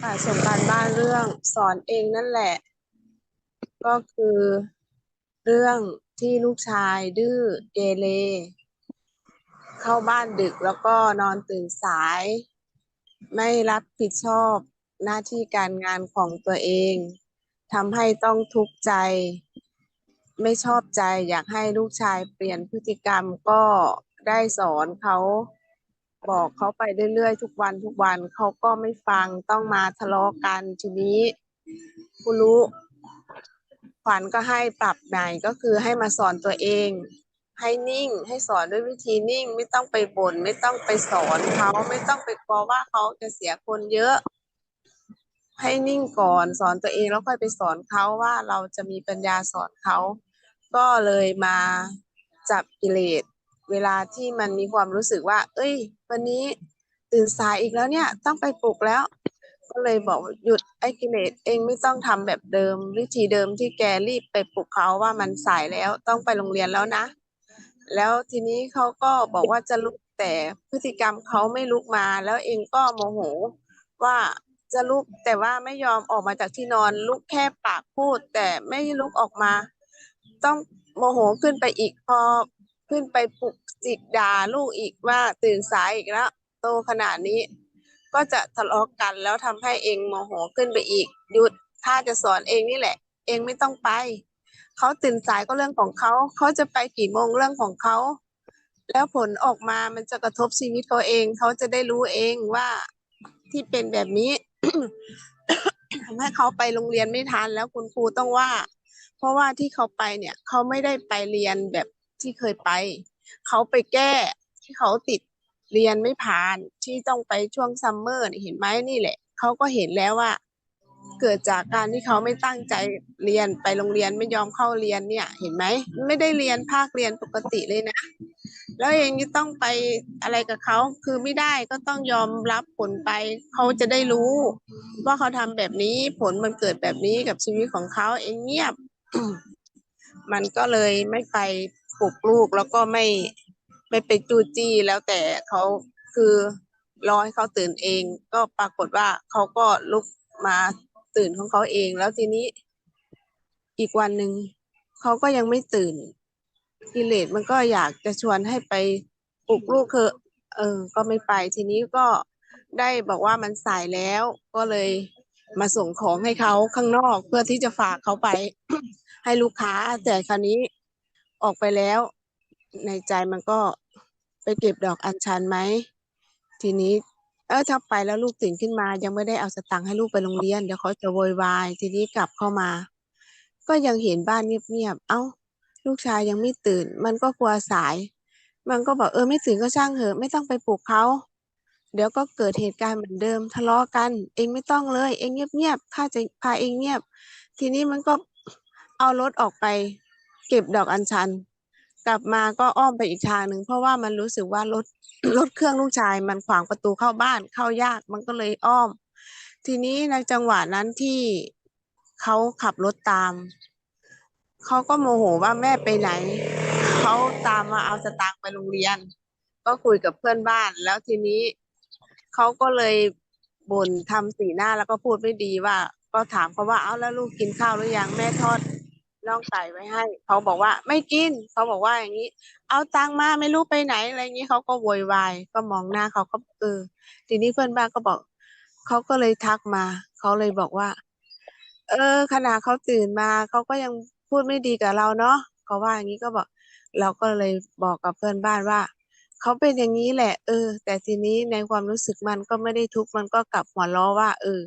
ค่ะส่งการบ้านเรื่องสอนเองนั่นแหละ ก็คือเรื่องที่ลูกชายดื้อเกเรเข้าบ้านดึกแล้วก็นอนตื่นสาย ไม่รับผิดชอบหน้าที่การงานของตัวเองทำให้ต้องทุกข์ใจ ไม่ชอบใจอยากให้ลูกชายเปลี่ยนพฤติกรรมก็ได้สอนเขา บอกเขาไปเรื่อยๆทุกวันทุกวันเขาก็ไม่ฟังต้องมาทะเลาะกันทีนี้คุณรู้ขวัญก็ให้ปรับใหม่ก็คือให้มาสอนตัวเอง ให้นิ่งให้สอนด้วยวิธีนิ่งไม่ต้องไปบ่นไม่ต้องไปสอนเขาไม่ต้องไปกลัวว่าเขาจะเสียคนเยอะ ให้นิ่งก่อนสอนตัวเองแล้วค่อยไปสอนเขาว่าเราจะมีปัญญาสอนเขา ก็เลยมาจับกิเลสเวลาที่มันมีความรู้สึกว่า เอ้ย วันนี้ตื่นสายอีกแล้วเนี่ยต้องไปปลุกแล้ว ก็เลยบอกหยุดไอ้กิเลสเองไม่ต้องทำแบบเดิม วิธีเดิมที่แกรีบไปปลุกเขาว่ามันสายแล้วต้องไปโรงเรียนแล้วนะ แล้วทีนี้เขาก็บอกว่าจะลุกแต่พฤติกรรมเขาไม่ลุกมา แล้วเองก็โมโหว่าจะลุกแต่ว่าไม่ยอมออกมาจากที่นอนลุกแค่ปากพูด แต่ไม่ลุกออกมา ต้องโมโหขึ้นไปอีกพอ ขึ้นไปปลุกจิกด่าลูกอีกว่าตื่นสายอีกแล้วโตขนาดนี้ ก็จะทะเลาะกันแล้วทำให้เองโมโหขึ้นไปอีกหยุดถ้าจะสอนเองนี่แหละ เองไม่ต้องไปเขาตื่นสายก็เรื่องของเขาเขาจะไปกี่โมงเรื่องของเขาแล้วผลออกมามันจะกระทบชีวิตเขาเอง เขาจะได้รู้เองว่าที่เป็นแบบนี้ทำให้เขาไปโรงเรียนไม่ทันแล้วคุณครูต้องว่า เพราะว่าที่เขาไปเนี่ย เขาไม่ได้ไปเรียนแบบ ที่เคยไป เขาไปแก้ที่เขาติดเรียนไม่ผ่านที่ต้องไปช่วงซัมเมอร์เห็นไหมนี่แหละเขาก็เห็นแล้วว่า เกิดจากการที่เขาไม่ตั้งใจเรียนไปโรงเรียนไม่ยอมเข้าเรียนเนี่ย เห็นไหมไม่ได้เรียนภาคเรียนปกติเลยนะ แล้วเองต้องไปอะไรกับเขาคือไม่ได้ก็ต้องยอมรับผลไป เขาจะได้รู้ ว่าเขาทำแบบนี้ผลมันเกิดแบบนี้กับชีวิตของเขาเองเงียบ มันก็เลยไม่ไป ปลุกลูกแล้วก็ไม่ไม่ไปจู้จี้แล้วแต่เขาคือรอให้เขาตื่นเอง ก็ปรากฏว่าเขาก็ลุกมาตื่นของเขาเอง แล้วทีนี้อีกวันหนึ่งเขาก็ยังไม่ตื่นกิเลสมันก็อยากจะชวนให้ไปปลุกลูกเถอเออ ก็ไม่ไปทีนี้ก็ได้บอกว่ามันสายแล้ว ก็เลยมาส่งของให้เขาข้างนอกเพื่อที่จะฝากเขาไป ให้ลูกค้าแต่คราวนี้ ออกไปแล้ว ในใจมันก็ไปเก็บดอกอัญชันไหม ทีนี้ เออถ้าไปแล้วลูกตื่นขึ้นมา ยังไม่ได้เอาสตังค์ให้ลูกไปโรงเรียนเดี๋ยวเขาจะโวยวาย ทีนี้กลับเข้ามา ก็ยังเห็นบ้านเงียบๆ เอ้า ลูกชายยังไม่ตื่น มันก็กลัวสาย มันก็บอกเออไม่ตื่นก็ช่างเถอะ ไม่ต้องไปปลุกเขาเดี๋ยวก็เกิดเหตุการณ์เหมือนเดิมทะเลาะกัน เองไม่ต้องเลย เองเงียบๆข้าจะพาเองเงียบ ทีนี้มันก็เอารถออกไป เก็บดอกอัญชัน กลับมาก็อ้อมไปอีกทางหนึ่งเพราะว่ามันรู้สึกว่ารถรถเครื่องลูกชาย มันขวางประตูเข้าบ้านเข้ายากมันก็เลยอ้อม ทีนี้ในจังหวะนั้นที่เขาขับรถตามเขาก็โมโหว่าแม่ไปไหนเขาตามมาเอาสตางค์ไปโรงเรียน ก็คุยกับเพื่อนบ้าน แล้วทีนี้เขาก็เลยบ่นทำสีหน้าแล้วก็พูดไม่ดีว่า ก็ถามเขาว่าเอาแล้วลูกกินข้าวหรือยังแม่ทอด น่องไก่ไว้ให้ เขาบอกว่าไม่กิน เขาบอกว่าอย่างนี้ เอาตังมาไม่รู้ไปไหนอะไรอย่างนี้เขาก็โวยวายก็มองหน้าเขาก็เออทีนี้เพื่อนบ้านก็บอกเขาก็เลยทักมา เขาเลยบอกว่า เออขณะเขาตื่นมาเขาก็ยังพูดไม่ดีกับเราเนาะเขาว่าอย่างนี้ก็บอก เราก็เลยบอกกับเพื่อนบ้านว่าเขาเป็นอย่างนี้แหละ เออ แต่ทีนี้ในความรู้สึกมันก็ไม่ได้ทุกข์มันก็กลับหัวล้อว่า เออ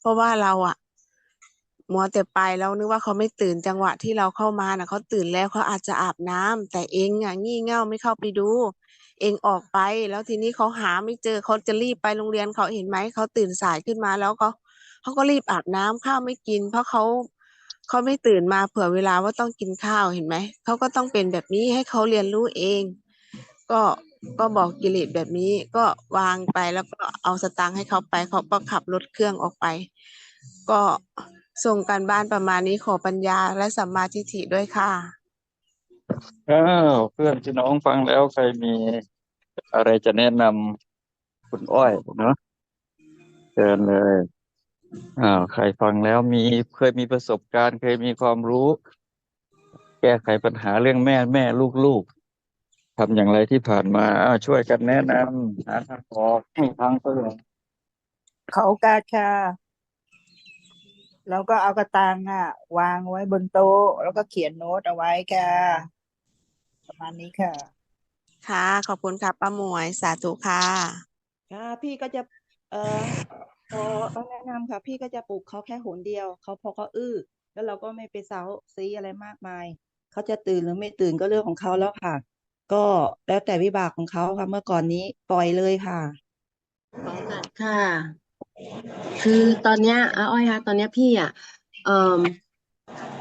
เพราะว่าเราอะ มัวแต่ไปแล้วนึกว่าเขาไม่ตื่นจังหวะที่เราเข้ามาน่ะเขาตื่นแล้วเขาอาจจะอาบน้ำแต่เองอะงี่เง่าไม่เข้าไปดู เองออกไป แล้วทีนี้เขาหาไม่เจอเขาจะรีบไปโรงเรียนเขาเห็นไหมเขาตื่นสายขึ้นมาแล้วเขาเขาก็รีบอาบน้ำข้าวไม่กิน เพราะเขาเขาไม่ตื่นมาเผื่อเวลาว่าต้องกินข้าวเห็นไหมเขาก็ต้องเป็นแบบนี้ให้เขาเรียนรู้เอง ก็ก็บอกกิเลสแบบนี้ก็วางไปแล้วก็เอาสตางค์ให้เขาไปเขาก็ขับรถเครื่องออกไป ก็ ส่งการบ้านประมาณนี้ขอปัญญาและสัมมาทิฏฐิด้วยค่ะอ้าวเพื่อนพี่น้องฟังแล้วใครมีอะไรจะแนะนำคุณอ้อยเนาะเชิญเลยอ้าวใครฟังแล้วมีเคยมีประสบการณ์ เคยมีความรู้ แก้ไขปัญหาเรื่องแม่แม่ลูกลูกทำอย่างไรที่ผ่านมาอ้าวช่วยกันแนะนำหาทางออกให้ทางเตือนขอโอกาสค่ะ แล้วก็เอากระตังอะ วางไว้บนโต๊ะ แล้วก็เขียนโน้ตเอาไว้ค่ะ ประมาณนี้ค่ะ ค่ะ ขอบคุณค่ะป้าหมวยสาธุค่ะค่ะพี่ก็จะ เอ่อขอต้องแนะนำค่ะ พี่ก็จะปลูกเขาแค่หนเดียว เขาพอเขาอื้อ แล้วเราก็ไม่ไปเซาซีอะไรมากมาย เขาจะตื่นหรือไม่ตื่นก็เรื่องของเขาแล้วค่ะ ก็แล้วแต่วิบากของเขาค่ะ เมื่อก่อนนี้ปล่อยเลยค่ะ ขอโอกาสค่ะ คือตอนเนี้ยอาอ้อยคะตอนเนี้ยพี่อะเอ่อ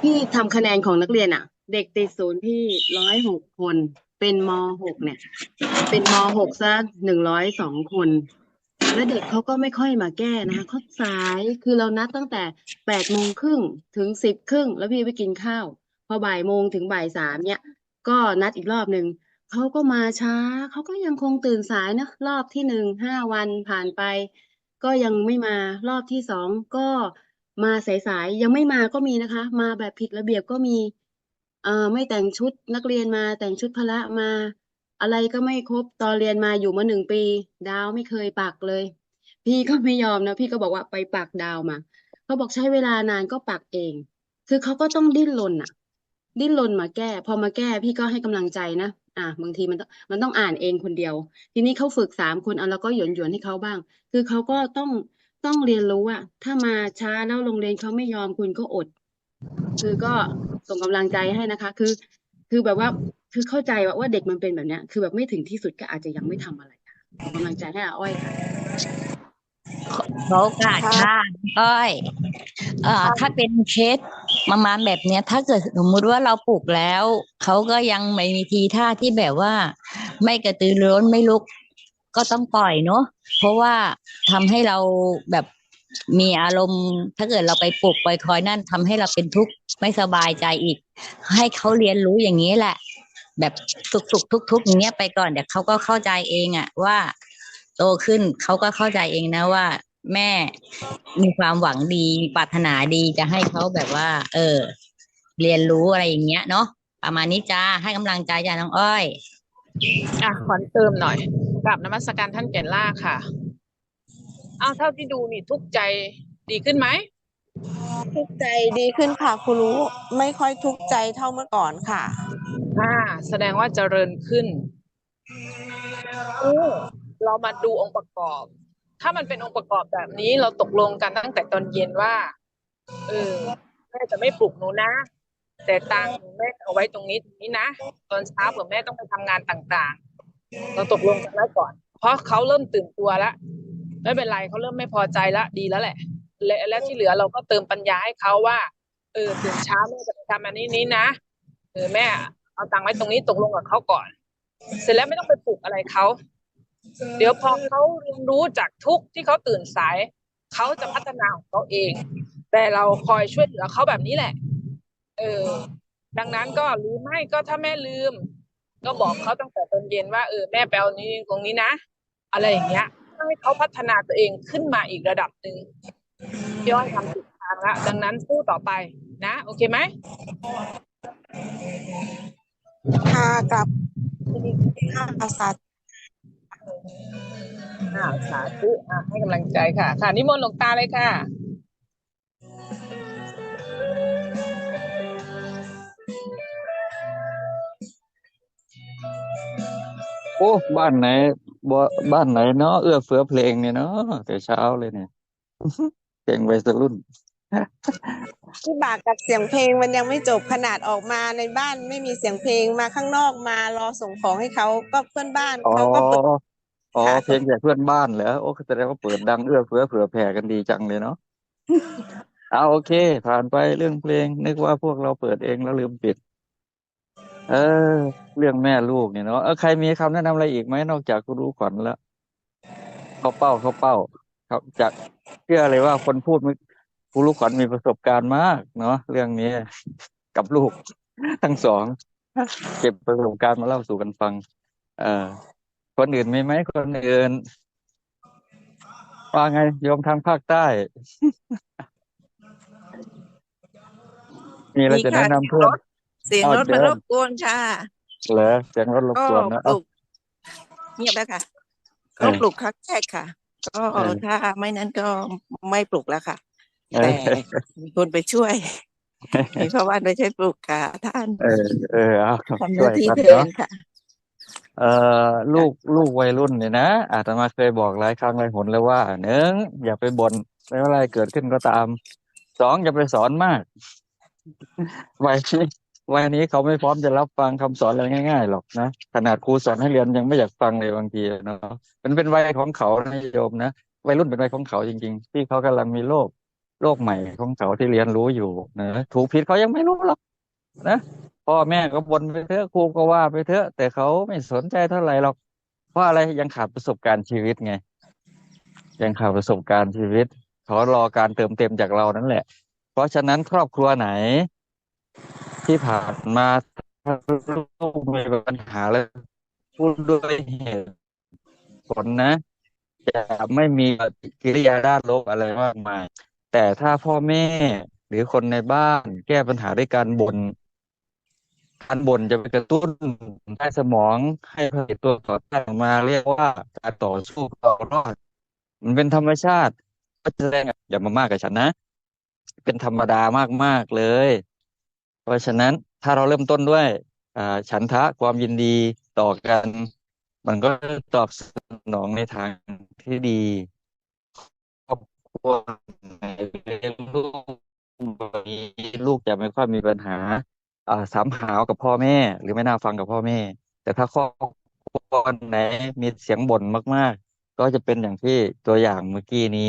พี่ทำคะแนนของนักเรียนอะ เด็กติดศูนย์พี่ร้อยหกคน เป็นมหกเนี่ย เป็นมหกซะหนึ่งร้อยสองคน และเด็กเขาก็ไม่ค่อยมาแก้นะคะเขาสายคือเรานัดตั้งแต่แปดโมงครึ่งถึงสิบครึ่งแล้วพี่ไปกินข้าว พอบ่ายโมงถึงบ่ายสามเนี่ย ก็นัดอีกรอบหนึ่งเขาก็มาช้า เขาก็ยังคงตื่นสายนะรอบที่หนึ่งห้าวันผ่านไป ก็ยังไม่มารอบที่สองก็มาสายๆยังไม่มาก็มีนะคะ มาแบบผิดระเบียบก็มีเอ่อไม่แต่งชุดนักเรียนมาแต่งชุดพละมา อะไรก็ไม่ครบตอนเรียนมาอยู่มาหนึ่งปี ดาวไม่เคยปักเลย พี่ก็ไม่ยอมนะ พี่ก็บอกว่าไปปักดาวมาเขาบอกใช้เวลานานก็ปักเอง คือเขาก็ต้องดิ้นรนอะ ดิ้นรนมาแก้ พอมาแก้พี่ก็ให้กำลังใจนะอะบางทีมันต้องมันต้องอ่านเองคนเดียว ทีนี้เขาฝึกสามคนเอาแล้วก็หยวนหยวนให้เขาบ้าง คือเขาก็ต้องต้องเรียนรู้อะถ้ามาช้าแล้วโรงเรียนเขาไม่ยอมคุณก็อด คือก็ส่งกำลังใจให้นะคะ คือ คือแบบว่าคือเข้าใจว่าว่าเด็กมันเป็นแบบเนี้ย คือแบบไม่ถึงที่สุดก็อาจจะยังไม่ทำอะไรค่ะกำลังใจให้อาอ้อยค่ะ ขอขอโอกาสค่ะอ้อยเอ่อถ้าเป็นเคสประมาณแบบเนี้ย ถ้าเกิดสมมุติว่าเราปลูกแล้ว เขาก็ยังไม่มีทีท่าที่แบบว่า ไม่กระตือรือร้นไม่ลุก ก็ต้องปล่อยเนาะเพราะว่าทำให้เราแบบมีอารมณ์ ถ้าเกิดเราไปปลูกไปคอยนั่นทำให้เราเป็นทุกข์ไม่สบายใจอีก ให้เขาเรียนรู้อย่างนี้แหละ แบบสุกๆทุกๆอย่างเงี้ยไปก่อนเดี๋ยวเขาก็เข้าใจเองอะว่า โตขึ้นเขาก็เข้าใจเองนะว่า แม่มีความหวังดีปรารถนาดีจะให้เขาแบบว่า เออ เรียนรู้อะไรอย่างเงี้ยเนาะประมาณนี้จ้าให้กำลังใจจ้าน้องอ้อยอะขอเติมหน่อยกราบนมัสการท่านแก่นล่าค่ะอ้าวเท่าที่ดูนี่ทุกข์ใจดีขึ้นไหมทุกข์ใจดีขึ้นค่ะครูรู้ไม่ค่อยทุกข์ใจเท่าเมื่อก่อนค่ะ อ่า แสดงว่าเจริญขึ้น เรามาดูองค์ประกอบ ถ้ามันเป็นองค์ประกอบแบบนี้เราตกลงกันตั้งแต่ตอนเย็นว่าเออแม่จะไม่ปลุกหนูนะ แต่ตังค์แม่เอาไว้ตรงนี้ตรงนี้นะตอนเช้าเผื่อแม่ต้องไปทำงานต่างๆ เราตกลงกันไว้วก่อน เพราะเขาเริ่มตื่นตัวแล้วไม่เป็นไรเขาเริ่มไม่พอใจแล้วดีแล้วแหละ และและที่เหลือเราก็เติมปัญญาให้เขาว่า เออตื่นเช้าแม่จะไปทำอันนี้นี้นะเออแม่เอาตังค์ไว้ตรงนี้ตกลงกับเขาก่อน เสร็จแล้วไม่ต้องไปปลุกอะไรเขา เดี๋ยวพอเขาเรียนรู้จากทุกที่เขาตื่นสายเขาจะพัฒนาของเขาเอง แต่เราคอยช่วยเหลือเขาแบบนี้แหละ เออ ดังนั้นก็ลืมให้ก็ถ้าแม่ลืม ก็บอกเขาตั้งแต่ตอนเย็นว่าเออแม่ไปเอานี้ตรงนี้นะ อะไรอย่างเงี้ยให้เขาพัฒนาตัวเองขึ้นมาอีกระดับหนึ่งย่อยทำถูกทางละดังนั้นสู้ต่อไปนะ โอเคไหมค่ะกับค่ะสาธุ อ่าสาธุอ่าให้กำลังใจค่ะ ค่ะ นิมนต์หลวงตาเลยค่ะ โอ้บ้านไหนบ่บ้านไหนเนาะเอื้อเฟื้อเพลงเนี่ยเนาะแต่เช้าเลยเนี่ยเพลงวัยรุ่น ที่บากกับเสียงเพลงมันยังไม่จบขนาดออกมาในบ้านไม่มีเสียงเพลงมาข้างนอกมารอส่งของให้เขาก็เพื่อนบ้านอ๋อเขาก็เปิด อ๋อค่ะเพลงจากเพื่อนบ้านเหรอโอ้แสดงว่าเปิดดังเอื้อเฟื้อเผื่อแผ่กันดีจังเลยเนาะเอาโอเค ผ่านไปเรื่องเพลง นึกว่าพวกเราเปิดเองแล้วลืมปิด เออ เรื่องแม่ลูกเนี่ยเนาะเออใครมีคำแนะนำอะไรอีกไหมนอกจากกูรู้ขวัญแล้วเข้าเป้าเข้าเป้า ครับจากเชื่อเลยว่าคนพูดไม่ครูลูกขวัญมีประสบการณ์มาก เนาะเรื่องนี้กับลูกทั้งสอง เก็บประสบการณ์มาเล่าสู่กันฟัง เอ่อ คนอื่นมีไหมคนอื่น ว่าไงโยมทางภาคใต้ มีอะไรมีจะค่ะแนะนำเสียงเพื่อรนถเสียงอ้าวรถเชิมันรญบกวนค่ะเหรอเสียงรถรบก็กวนนะปเอ้าลูกเงียบแล้วค่ะเอก็อปลูกครั้งแรกค่ะ ก็เออถ้าไม่นั้นก็ไม่ปลูกแล้วค่ะเอแต่อมีคนไปช่วยมีพ่อบ้านไปช่วยปลูกค่ะท่านเออเออเอาทำหช่วน้ายที่กันแทเนาะนค่ะ เอ่อลูกลูกวัยรุ่นเนี่ยนะอาตมาเคยบอกหลายครั้งหลายหนแล้วว่าหนึ่งอย่าไปบ่นไม่ว่าอะไรเกิดขึ้นก็ตามสองอย่าไปสอนมากวัยนี้วัยนี้เขาไม่พร้อมจะรับฟังคำสอนอะไรง่ายๆหรอกนะขนาดครูสอนให้เรียนยังไม่อยากฟังเลยบางทีเนาะมันเป็นวัยของเขานะโยมนะวัยรุ่นเป็นวัยของเขาจริง ๆ ที่เขากำลังมีโลกโลกใหม่ของเขาที่เรียนรู้อยู่นะถูกผิดเขายังไม่รู้หรอกนะ พ่อแม่ก็บ่นไปเถอะครูก็ว่าไปเถอะ แต่เขาไม่สนใจเท่าไหร่หรอกเพราะอะไรยังขาดประสบการณ์ชีวิตไง ยังขาดประสบการณ์ชีวิตเขารอการเติมเต็มจากเรานั่นแหละ เพราะฉะนั้นครอบครัวไหน ที่ผ่านมาลูกมีปัญหาแล้วพูดด้วยเหตุผลนะจะไม่มีกิริยาด้านลบอะไรมากมาย แต่ถ้าพ่อแม่หรือคนในบ้านแก้ปัญหาด้วยการบ่น การบ่นจะไปกระตุ้นใต้สมองให้ผลิตตัวต่อต้านออกมาเรียกว่าการต่อสู้ต่อรอด มันเป็นธรรมชาติก็แสดงอย่ามามากกับฉันนะ เป็นธรรมดามากๆเลย เพราะฉะนั้นถ้าเราเริ่มต้นด้วยอ่าฉันทะความยินดีต่อกัน มันก็ตอบสนองในทางที่ดีครอบครัวไหนเลี้ยงลูกแบบนี้ลูกจะไม่ค่อยมีปัญหา อ่าสามหาวกับพ่อแม่ หรือไม่น่าฟังกับพ่อแม่ แต่ถ้าครอบครัวไหนมีเสียงบ่นมาก ๆ ก็จะเป็นอย่างที่ตัวอย่างเมื่อกี้นี้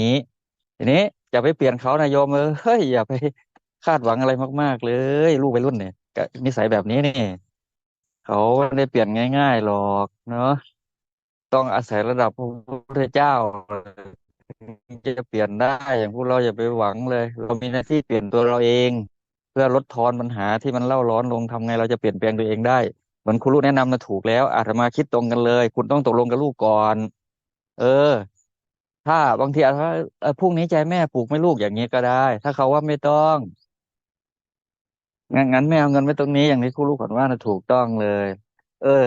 ทีนี้อย่าไปเปลี่ยนเขานะโยมเออเฮ้ยอย่าไปคาดหวังอะไรมาก ๆ เลยลูกวัยรุ่นเนี่ยกับนิสัยแบบนี้เนี่ยเขาไม่ได้เปลี่ยนง่าย ๆ หรอกเนาะต้องอาศัยระดับพระพุทธเจ้าถึงจะเปลี่ยนได้อย่างพวกเราอย่าไปหวังเลย เรามีหน้าที่เปลี่ยนตัวเราเอง เพื่อลดทอนปัญหาที่มันเล่าร้อนลงทำไงเราจะเปลี่ยนแปลงตัวเองได้ เหมือนครูลูกแนะนำนะถูกแล้วอาตมาคิดตรงกันเลย คุณต้องตกลงกับลูกก่อน เออ ถ้าบางทีอาจจะว่าพรุ่งนี้ใจแม่ปลูกไม่ลูกอย่างนี้ก็ได้ ถ้าเขาว่าไม่ต้องงั้นงั้นแม่เอาเงินไว้ตรงนี้อย่างที่ครูลูกขอนว่านะถูกต้องเลย เออ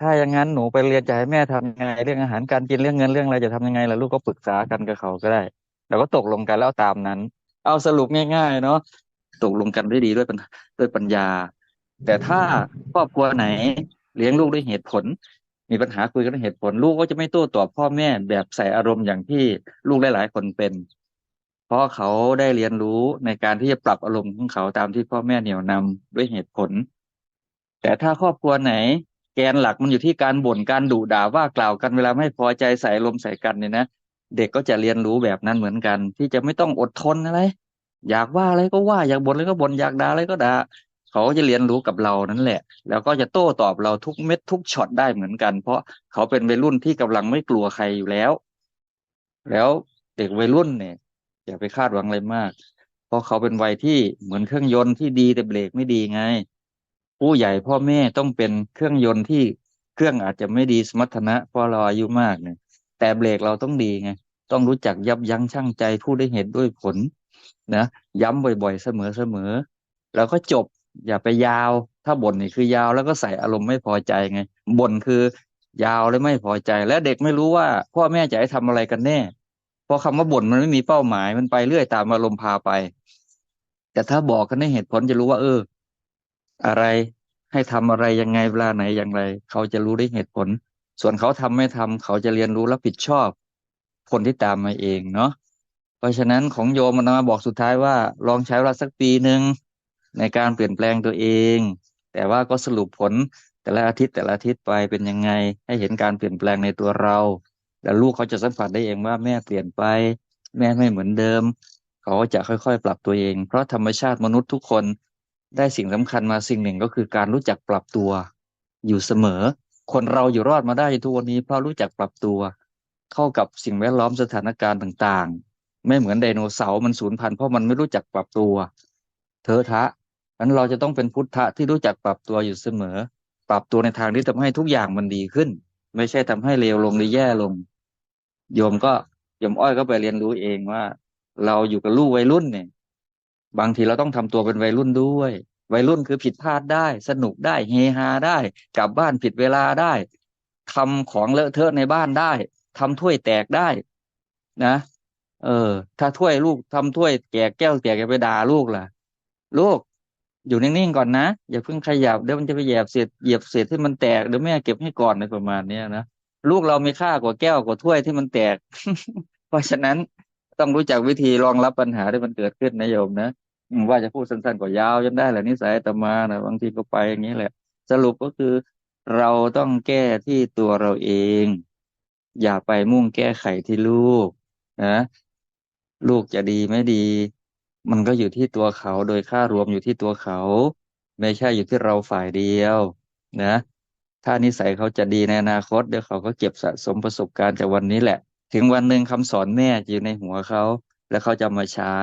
ถ้าอย่างนั้นหนูไปเรียนจะให้แม่ทำยังไงเรื่องอาหารการกินเรื่องเงินเรื่องอะไรจะทำยังไงล่ะลูกก็ปรึกษากันกับเขาก็ได้ แล้วก็ตกลงกันแล้วตามนั้น เอาสรุปง่ายๆเนาะ ตกลงกันด้วยดีด้วยปัญด้วยปัญญา แต่ถ้าครอบครัวไหนเลี้ยงลูกด้วยเหตุผล มีปัญหาคุยกันด้วยเหตุผล ลูกก็จะไม่โต้ตอบพ่อแม่แบบใส่อารมณ์อย่างที่ลูกหลายๆคนเป็น เพราะเขาได้เรียนรู้ในการที่จะปรับอารมณ์ของเขาตามที่พ่อแม่เหนี่ยวนำด้วยเหตุผล แต่ถ้าครอบครัวไหนแกนหลักมันอยู่ที่การบ่นการดุด่าว่ากล่าวกันเวลาไม่พอใจใส่อารมณ์ใส่กันเนี่ยนะเด็กก็จะเรียนรู้แบบนั้นเหมือนกัน ที่จะไม่ต้องอดทนอะไร อยากว่าอะไรก็ว่าอยากบ่นอะไรก็บ่นอยากด่าอะไรก็ด่าเขาก็จะเรียนรู้กับเรานั่นแหละ แล้วก็จะโต้ตอบเราทุกเม็ดทุกช็อตได้เหมือนกัน เพราะเขาเป็นวัยรุ่นที่กำลังไม่กลัวใครอยู่แล้ว แล้วเด็กวัยรุ่นเนี่ยอย่าไปคาดหวังอะไรมาก เพราะเขาเป็นวัยที่เหมือนเครื่องยนต์ที่ดีแต่เบรกไม่ดีไง ผู้ใหญ่พ่อแม่ต้องเป็นเครื่องยนต์ที่เครื่องอาจจะไม่ดีสมรรถนะเพราะเราอายุมากเนี่ยแต่เบรกเราต้องดีไง ต้องรู้จักยับยั้งชั่งใจพูดได้เหตุด้วยผล นะย้ำบ่อยๆ เสมอๆแล้วก็จบอย่าไปยาว ถ้าบ่นนี่คือยาวแล้วก็ใส่อารมณ์ไม่พอใจไงบ่นคือยาวแล้วไม่พอใจ และเด็กไม่รู้ว่าพ่อแม่จะให้ทำอะไรกันแน่เพราะคำว่าบ่นมันไม่มีเป้าหมายมันไปเรื่อยตามอารมณ์พาไป แต่ถ้าบอกกันในเหตุผลจะรู้ว่า เออ อะไรให้ทำอะไรยังไงเวลาไหนอย่างไร เขาจะรู้ได้เหตุผล ส่วนเขาทำไม่ทำเขาจะเรียนรู้รับผิดชอบ คนที่ตามมาเองเนาะ เพราะฉะนั้นของโยมมันมาบอกสุดท้ายว่า ลองใช้เวลาสักปีหนึ่งในการเปลี่ยนแปลงตัวเอง แต่ว่าก็สรุปผลแต่ละอาทิตย์แต่ละอาทิตย์ไปเป็นยังไง ให้เห็นการเปลี่ยนแปลงในตัวเรา แล้วลูกเขาจะสัมผัสได้เองว่าแม่เปลี่ยนไป แม่ไม่เหมือนเดิม เขาจะค่อยๆ ปรับตัวเอง เพราะธรรมชาติมนุษย์ทุกคนได้สิ่งสำคัญมาสิ่งหนึ่งก็คือการรู้จักปรับตัวอยู่เสมอ คนเราอยู่รอดมาได้ทุกวันนี้เพราะรู้จักปรับตัว เข้ากับสิ่งแวดล้อมสถานการณ์ต่างๆ ไม่เหมือนไดโนเสาร์มันสูญพันธุ์เพราะมันไม่รู้จักปรับตัวเธอทะนั้นเราจะต้องเป็นพุทธะที่รู้จักปรับตัวอยู่เสมอ ปรับตัวในทางที่ทำให้ทุกอย่างมันดีขึ้น ไม่ใช่ทำให้เลวลงหรือแย่ลง โยมก็โยมอ้อยก็ไปเรียนรู้เองว่า เราอยู่กับลูกวัยรุ่นเนี่ย บางทีเราต้องทำตัวเป็นวัยรุ่นด้วย วัยรุ่นคือผิดพลาดได้ สนุกได้เฮฮาได้ กลับบ้านผิดเวลาได้ทำของเลอะเทอะในบ้านได้ทำถ้วยแตกได้ นะ เออ ถ้าถ้วยลูกทำถ้วยแตกแก้วแตกอย่าไปด่าลูกล่ะ ลูกอยู่นิ่งๆก่อนนะอย่าเพิ่งขยับเดี๋ยวมันจะไปเหยียบเศษเหยียบเศษที่มันแตกเดี๋ยวแม่เก็บให้ก่อนในประมาณเนี้ยนะลูกเรามีค่ากว่าแก้วกว่าถ้วยที่มันแตก เพราะฉะนั้นต้องรู้จักวิธีรองรับปัญหาที่มันเกิดขึ้นนะโยมนะว่าจะพูดสั้นๆกว่ายาวจนได้แหละนิสัยตมานะบางทีก็ไปอย่างนี้แหละ สรุปก็คือเราต้องแก้ที่ตัวเราเอง อย่าไปมุ่งแก้ไขที่ลูกนะ ลูกจะดีไม่ดี มันก็อยู่ที่ตัวเขา โดยค่ารวมอยู่ที่ตัวเขา ไม่ใช่อยู่ที่เราฝ่ายเดียว นะ ถ้านิสัยเขาจะดีในอนาคตเดี๋ยวเขาก็เก็บสะสมประสบการณ์จากวันนี้แหละ ถึงวันหนึ่งคำสอนแม่อยู่ในหัวเขาแล้วเขาจะมาใช้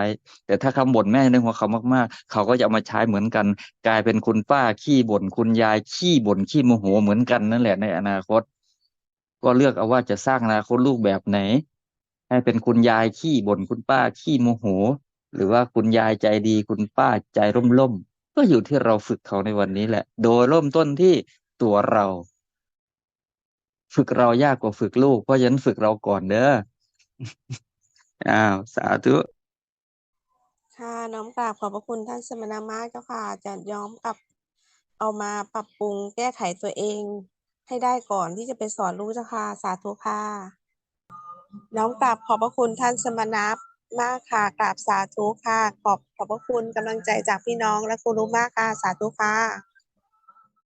แต่ถ้าคำบ่นแม่ในหัวเขามากๆ เขาก็จะมาใช้เหมือนกัน กลายเป็นคุณป้าขี้บ่นคุณยายขี้บ่นขี้โมโหเหมือนกันนั่นแหละในอนาคต ก็เลือกเอาว่าจะสร้างอนาคตลูกแบบไหน ให้เป็นคุณยายขี้บ่นคุณป้าขี้โมโห หรือว่าคุณยายใจดีคุณป้าใจร่มๆก็อยู่ที่เราฝึกเขาในวันนี้แหละ โดยเริ่มต้นที่ตัวเรา ฝึกเรายากกว่าฝึกลูก เพราะฉะนั้นฝึกเราก่อนเด้ออ้าวสาธุค่ะน้อมกราบขอบพระคุณท่านสมณมากเจ้าค่ะจะย้อมกลับเอามาปรับปรุงแก้ไขตัวเองให้ได้ก่อนที่จะไปสอนลูกเจ้าค่ะ สาธุค่ะ น้องกราบขอบพระคุณท่านสมณะมากค่ะกราบสาธุค่ะ ขอบขอบพระคุณกำลังใจจากพี่น้องและครูรู้มากค่ะ สาธุค่ะ